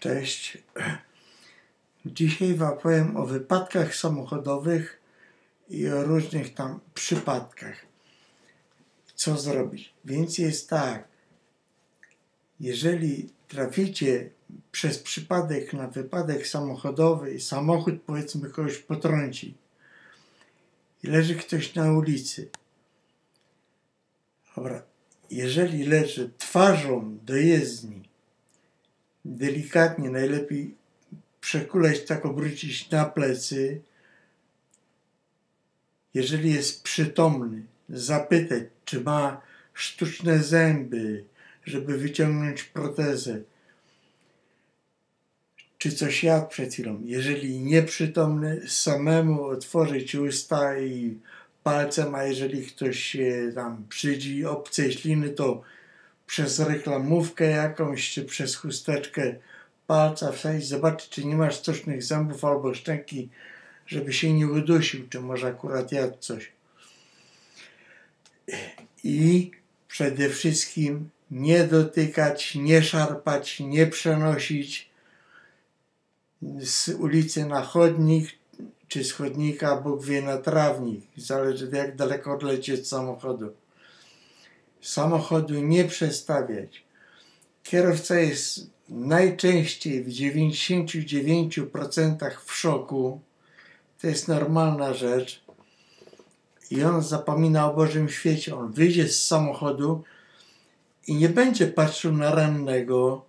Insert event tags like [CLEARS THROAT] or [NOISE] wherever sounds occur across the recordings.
Cześć. Dzisiaj Wam powiem o wypadkach samochodowych i o różnych tam przypadkach. Co zrobić? Więc jest tak, jeżeli traficie przez przypadek na wypadek samochodowy samochód powiedzmy kogoś potrąci i leży ktoś na ulicy, dobra, jeżeli leży twarzą do jezdni, delikatnie, najlepiej przekulać, tak obrócić na plecy. Jeżeli jest przytomny, zapytać, czy ma sztuczne zęby, żeby wyciągnąć protezę, czy coś jadł przed chwilą. Jeżeli nieprzytomny, samemu otworzyć usta i palcem, a jeżeli ktoś się tam przydzi obcej śliny, to przez reklamówkę jakąś, czy przez chusteczkę palca wsadzić, zobaczyć, czy nie masz sztucznych zębów albo szczęki, żeby się nie udusił, czy może akurat jadł coś. I przede wszystkim nie dotykać, nie szarpać, nie przenosić z ulicy na chodnik, czy z chodnika, Bóg wie, na trawnik. Zależy jak daleko odlecieć od samochodu samochodu nie przestawiać. Kierowca jest najczęściej w 99% w szoku. To jest normalna rzecz. I on zapomina o Bożym świecie. On wyjdzie z samochodu i nie będzie patrzył na rannego,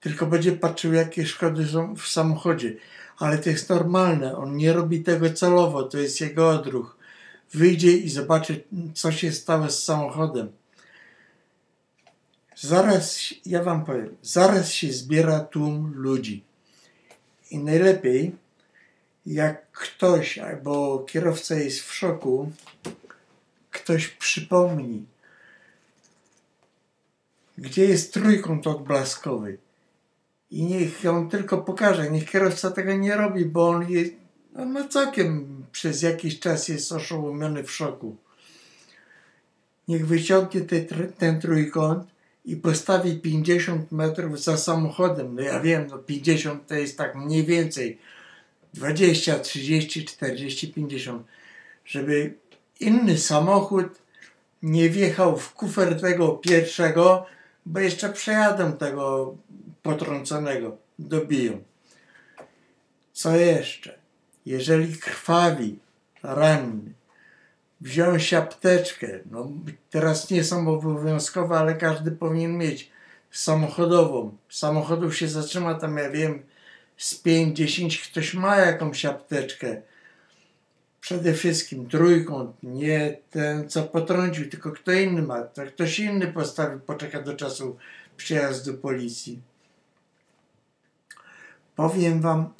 tylko będzie patrzył, jakie szkody są w samochodzie. Ale to jest normalne. On nie robi tego celowo. To jest jego odruch. Wyjdzie i zobaczy, co się stało z samochodem. Zaraz, ja wam powiem, zaraz się zbiera tłum ludzi. I najlepiej, jak ktoś albo kierowca jest w szoku, ktoś przypomni, gdzie jest trójkąt odblaskowy. I niech on tylko pokaże, niech kierowca tego nie robi, bo on, jest, ma całkiem przez jakiś czas jest oszołomiony w szoku. Niech wyciągnie te, ten trójkąt i postawi 50 metrów za samochodem. No ja wiem, no 50 to jest tak mniej więcej 20, 30, 40, 50, żeby inny samochód nie wjechał w kufer tego pierwszego, bo jeszcze przejadą tego potrąconego, dobiją. Co jeszcze? Jeżeli krwawi ranny, wziąć apteczkę. No, teraz nie są obowiązkowe, ale każdy powinien mieć samochodową. Samochodów się zatrzyma tam, ja wiem, z 5-10 ktoś ma jakąś apteczkę. Przede wszystkim trójkąt, nie ten, co potrącił, tylko kto inny ma. To ktoś inny postawi, poczeka do czasu przyjazdu policji. Powiem Wam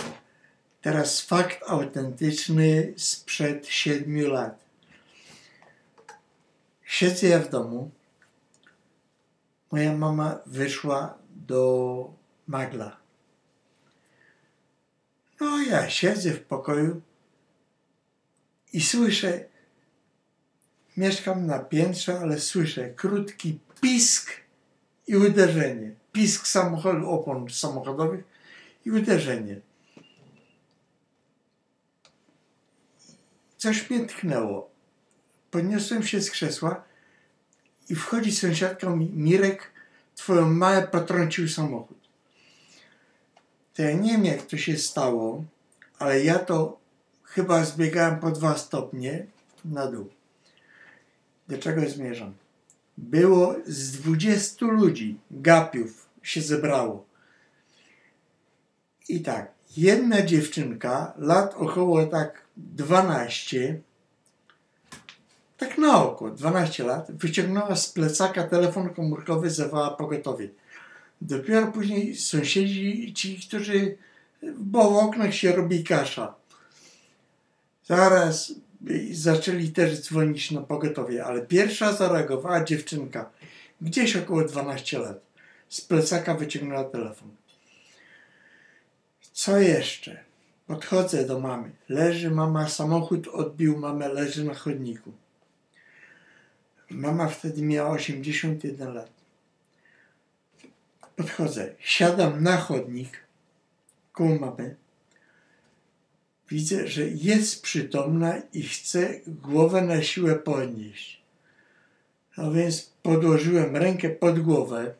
teraz fakt autentyczny sprzed 7 lat. Siedzę ja w domu. Moja mama wyszła do magla. No ja siedzę w pokoju i słyszę, mieszkam na piętrze, ale słyszę krótki pisk i uderzenie. Pisk samochodu, opon samochodowych i uderzenie. Coś mnie tknęło podniosłem się z krzesła i wchodzi sąsiadka mi, Mirek, twoją małe potrącił samochód. To ja nie wiem, jak to się stało, ale ja to chyba zbiegałem po dwa stopnie na dół. Do czego zmierzam? Było z 20 ludzi, gapiów się zebrało. I tak, jedna dziewczynka, lat około tak 12, tak na oko, 12 lat, wyciągnęła z plecaka telefon komórkowy, zawała pogotowie. Dopiero później sąsiedzi, ci, którzy, bo w oknach się robi kasza. Zaraz zaczęli też dzwonić na pogotowie, ale pierwsza zareagowała dziewczynka, gdzieś około 12 lat. Z plecaka wyciągnęła telefon. Co jeszcze? Podchodzę do mamy. Leży mama, samochód odbił mamę, leży na chodniku. Mama wtedy miała 81 lat. Podchodzę, siadam na chodnik, koło mamy. Widzę, że jest przytomna i chce głowę na siłę podnieść. No więc podłożyłem rękę pod głowę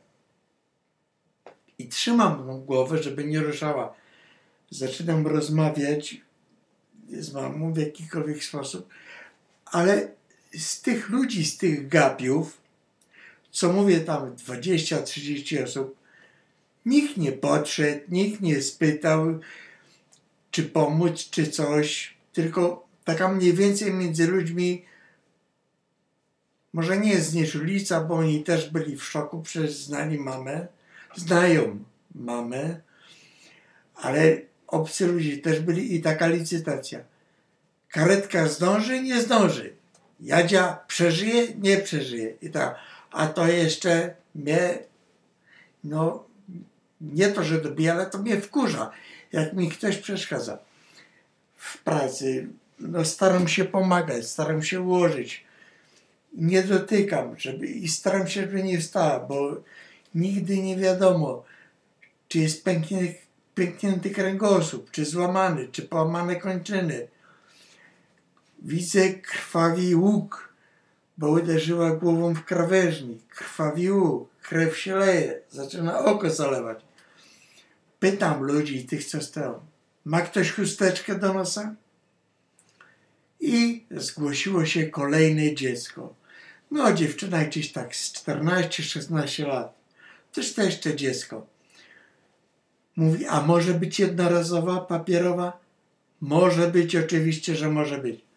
i trzymam tą głowę, żeby nie ruszała. Zaczynam rozmawiać z mamą w jakikolwiek sposób, ale z tych ludzi, z tych gapiów, co mówię tam 20-30 osób, nikt nie podszedł, nikt nie spytał, czy pomóc, czy coś, tylko taka mniej więcej między ludźmi, może nie znieczulica, bo oni też byli w szoku, przecież znali mamę, znają mamę, ale obcy ludzie też byli i taka licytacja. Karetka zdąży, nie zdąży. Jadzia przeżyje, nie przeżyje. I tak, a to jeszcze mnie, no, nie to, że dobija, ale to mnie wkurza, jak mi ktoś przeszkadza w pracy. No, staram się pomagać, staram się ułożyć. Nie dotykam, żeby, i staram się, żeby nie wstała, bo nigdy nie wiadomo, czy jest pęknięty, pęknięty kręgosłup, czy złamany, czy połamane kończyny. Widzę krwawi łuk, bo uderzyła głową w krawężnik. Krwawi łuk, krew się leje, zaczyna oko zalewać. Pytam ludzi, tych co stoją, ma ktoś chusteczkę do nosa? I zgłosiło się kolejne dziecko. No, dziewczyna gdzieś tak z 14-16 lat. Też to jeszcze dziecko. Mówi, a może być jednorazowa, papierowa? Może być, oczywiście, że może być.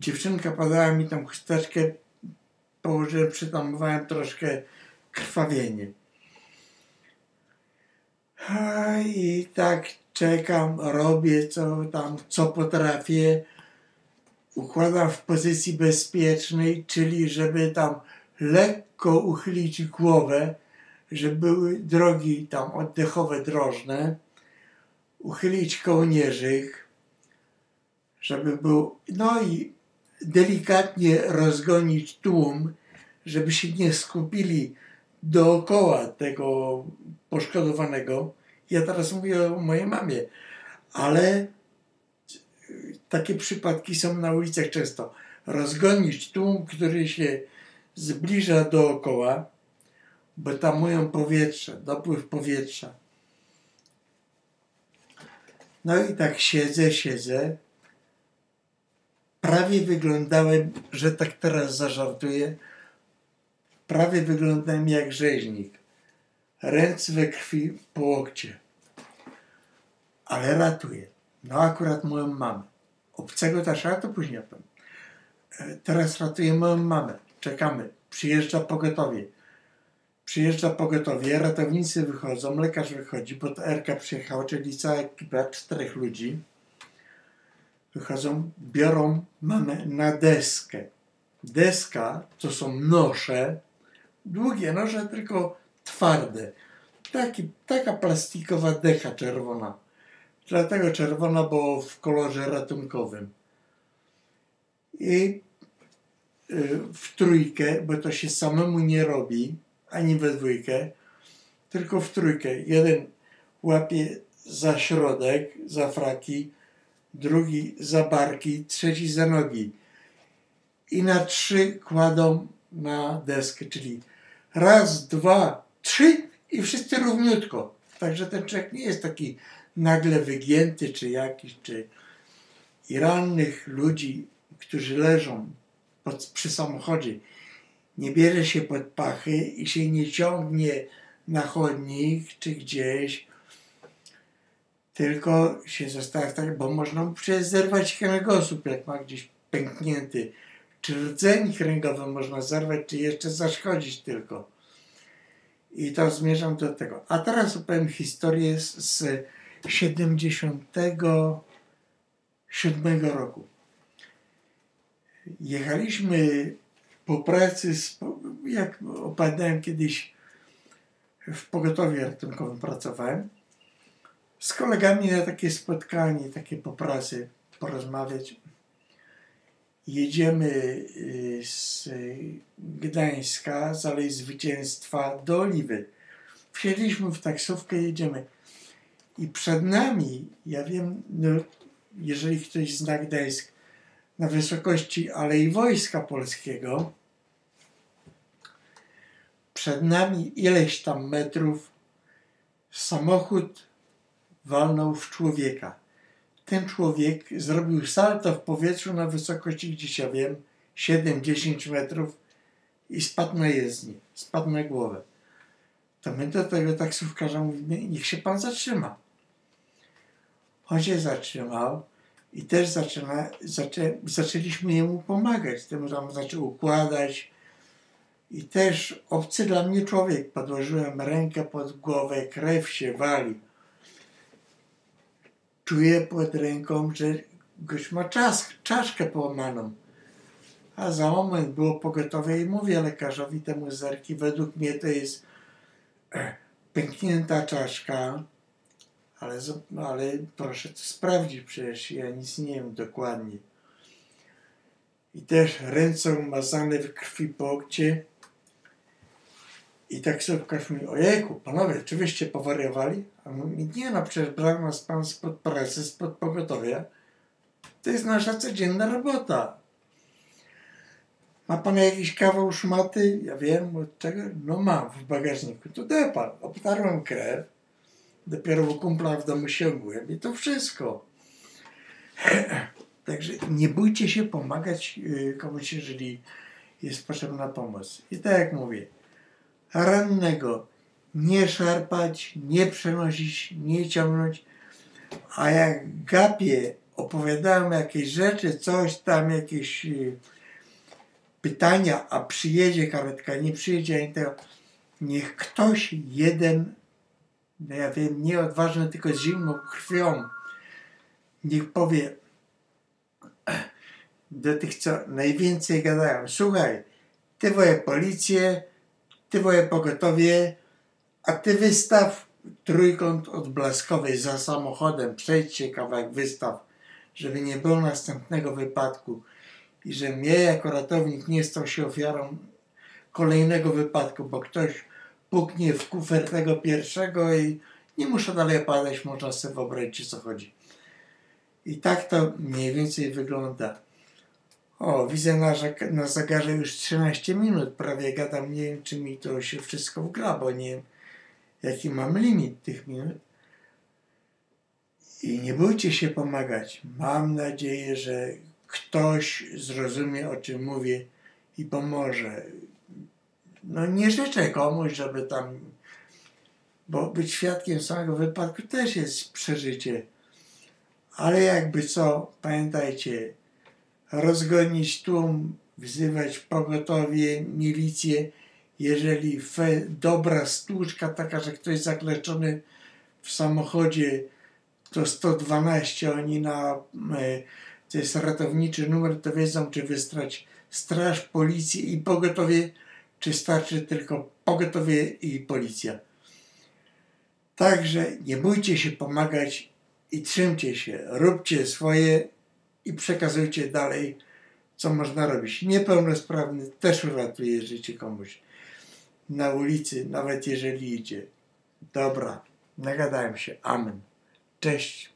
Dziewczynka podała mi tą chusteczkę, położyłem, przytamowałem troszkę krwawienie. I tak czekam, robię co tam, co potrafię. Układam w pozycji bezpiecznej, czyli żeby tam lekko uchylić głowę, żeby były drogi tam oddechowe drożne, uchylić kołnierzyk, żeby był, no i delikatnie rozgonić tłum, żeby się nie skupili dookoła tego poszkodowanego. Ja teraz mówię o mojej mamie, ale takie przypadki są na ulicach często. Rozgonić tłum, który się zbliża dookoła, bo tamują powietrze, dopływ powietrza. No i tak siedzę, siedzę. Prawie wyglądałem, że tak teraz zażartuję, prawie wyglądałem jak rzeźnik. Ręce we krwi po łokcie. Ale ratuję. No akurat moją mamę. Obcego też, ale to później powiem. E, teraz ratuję moją mamę. Czekamy. Przyjeżdża pogotowie. Przyjeżdża pogotowie, ratownicy wychodzą, lekarz wychodzi, bo to Erka przyjechała, czyli cała ekipa, czterech ludzi. Wychodzą, biorą mamę na deskę. Deska to są nosze, długie noże, tylko twarde. Taki, taka plastikowa decha czerwona. Dlatego czerwona, bo w kolorze ratunkowym. I y, w trójkę, bo to się samemu nie robi, ani we dwójkę, tylko w trójkę. Jeden łapie za środek, za fraki, drugi za barki, trzeci za nogi. I na trzy kładą na deskę, czyli raz, dwa, trzy i wszyscy równiutko. Także ten człowiek nie jest taki nagle wygięty, czy jakiś, czy i rannych ludzi, którzy leżą pod, przy samochodzie, nie bierze się pod pachy i się nie ciągnie na chodnik czy gdzieś, tylko się zostawia tak, bo można mu przecież zerwać kręgosłup, jak ma gdzieś pęknięty, czy rdzeń kręgowy można zerwać, czy jeszcze zaszkodzić tylko. I to zmierzam do tego. A teraz opowiem historię z, z 77 roku. Jechaliśmy po pracy, jak opowiadałem kiedyś w pogotowiu ratunkowym pracowałem, z kolegami na takie spotkanie, takie po pracy porozmawiać. Jedziemy y, z Gdańska, z Alei Zwycięstwa do Oliwy. Wsiedliśmy w taksówkę, jedziemy. I przed nami, ja wiem, no, jeżeli ktoś zna Gdańsk, na wysokości Alei Wojska Polskiego, przed nami ileś tam metrów samochód walnął w człowieka. Ten człowiek zrobił salto w powietrzu na wysokości, gdzieś ja wiem, 7-10 metrów i spadł na jezdnię, spadł na głowę. To my do tego taksówkarza mówimy, niech się pan zatrzyma. On się zatrzymał i też zaczyna, zaczę, zaczęliśmy jemu pomagać. Temu tam zaczął układać. I też obcy dla mnie człowiek. Podłożyłem rękę pod głowę, krew się wali. Czuję pod ręką, że goś ma czas, czaszkę połamaną. A za moment było pogotowie i mówię lekarzowi temu zerki, według mnie to jest e, pęknięta czaszka, ale, ale proszę to sprawdzić, przecież ja nic nie wiem dokładnie. I też ręce umazane w krwi po okcie. I taksówkarz mówi, ojejku, panowie, czy wyście powariowali? A mówi, nie no, przecież brał nas pan spod pracy, spod pogotowia. To jest nasza codzienna robota. Ma pan jakiś kawał szmaty? Ja wiem od czego? No mam w bagażniku. To daj. Obtarłem krew. Dopiero u kumpla w domu sięgłem i to wszystko. [CLEARS THROAT] Także nie bójcie się pomagać y, komuś, jeżeli jest potrzebna pomoc. I tak jak mówię, rannego nie szarpać, nie przenosić, nie ciągnąć. A jak gapie opowiadałem jakieś rzeczy, coś tam, jakieś y, pytania, a przyjedzie karetka, nie przyjedzie ani tego, niech ktoś jeden, no ja wiem, nieodważny, tylko z zimną krwią, niech powie [CLEARS THROAT] do tych, co najwięcej gadają, słuchaj, ty woje policję, ty woje pogotowie, a ty wystaw trójkąt odblaskowy za samochodem, przejdźcie kawałek wystaw, żeby nie było następnego wypadku i że mnie jako ratownik nie stał się ofiarą kolejnego wypadku, bo ktoś puknie w kufer tego pierwszego i nie muszę dalej padać, można sobie wyobrazić, co chodzi. I tak to mniej więcej wygląda. O, widzę na, na zegarze już 13 minut, prawie gadam, nie wiem, czy mi to się wszystko wgra, bo nie wiem, jaki mam limit tych minut. I nie bójcie się pomagać. Mam nadzieję, że ktoś zrozumie, o czym mówię i pomoże. No nie życzę komuś, żeby tam, bo być świadkiem samego wypadku też jest przeżycie. Ale jakby co, pamiętajcie, rozgonić tłum, wzywać pogotowie, milicję, jeżeli dobra stłuczka taka, że ktoś zakleczony w samochodzie, to 112, oni na e, to jest ratowniczy numer, to wiedzą, czy wystrać straż, policję i pogotowie, czy starczy tylko pogotowie i policja. Także nie bójcie się pomagać i trzymcie się, róbcie swoje i przekazujcie dalej, co można robić. Niepełnosprawny też uratuje życie komuś na ulicy, nawet jeżeli idzie. Dobra, nagadałem się. Amen. Cześć.